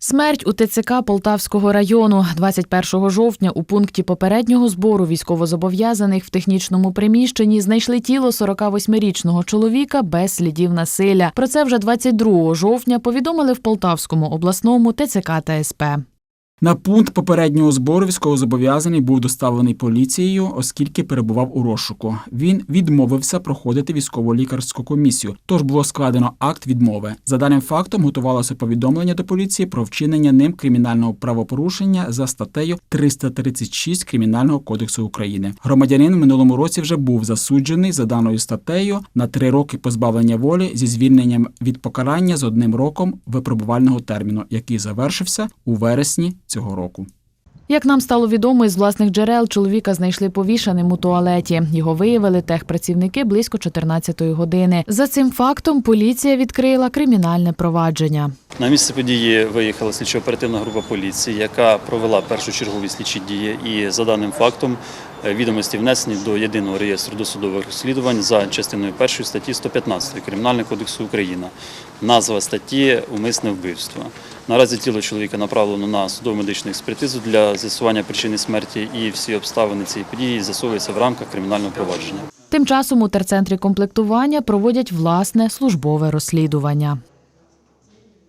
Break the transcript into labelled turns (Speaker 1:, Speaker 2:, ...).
Speaker 1: Смерть у ТЦК Полтавського району 21 жовтня у пункті попереднього збору військовозобов'язаних в технічному приміщенні знайшли тіло 48-річного чоловіка без слідів насилля. Про це вже 22 жовтня повідомили в Полтавському обласному ТЦК та СП.
Speaker 2: На пункт попереднього збору військовозобов'язаний був доставлений поліцією, оскільки перебував у розшуку. Він відмовився проходити військово-лікарську комісію, тож було складено акт відмови. За даним фактом готувалося повідомлення до поліції про вчинення ним кримінального правопорушення за статтею 336 Кримінального кодексу України. Громадянин в минулому році вже був засуджений за даною статтею на три роки позбавлення волі зі звільненням від покарання з одним роком випробувального терміну, який завершився у вересні цього року.
Speaker 1: Як нам стало відомо із власних джерел, чоловіка знайшли повішаним у туалеті. Його виявили техпрацівники близько 14-ї години. За цим фактом поліція відкрила кримінальне провадження.
Speaker 3: На місце події виїхала слідчо-оперативна група поліції, яка провела першочергові слідчі дії. І за даним фактом е, відомості внесені до єдиного реєстру досудових розслідувань за частиною першої статті 115 Кримінального кодексу України. Назва статті умисне вбивство. Наразі тіло чоловіка направлено на судово-медичну експертизу для з'ясування причини смерті і всі обставини цієї події з'ясовуються в рамках кримінального провадження.
Speaker 1: Тим часом у терцентрі комплектування проводять власне службове розслідування.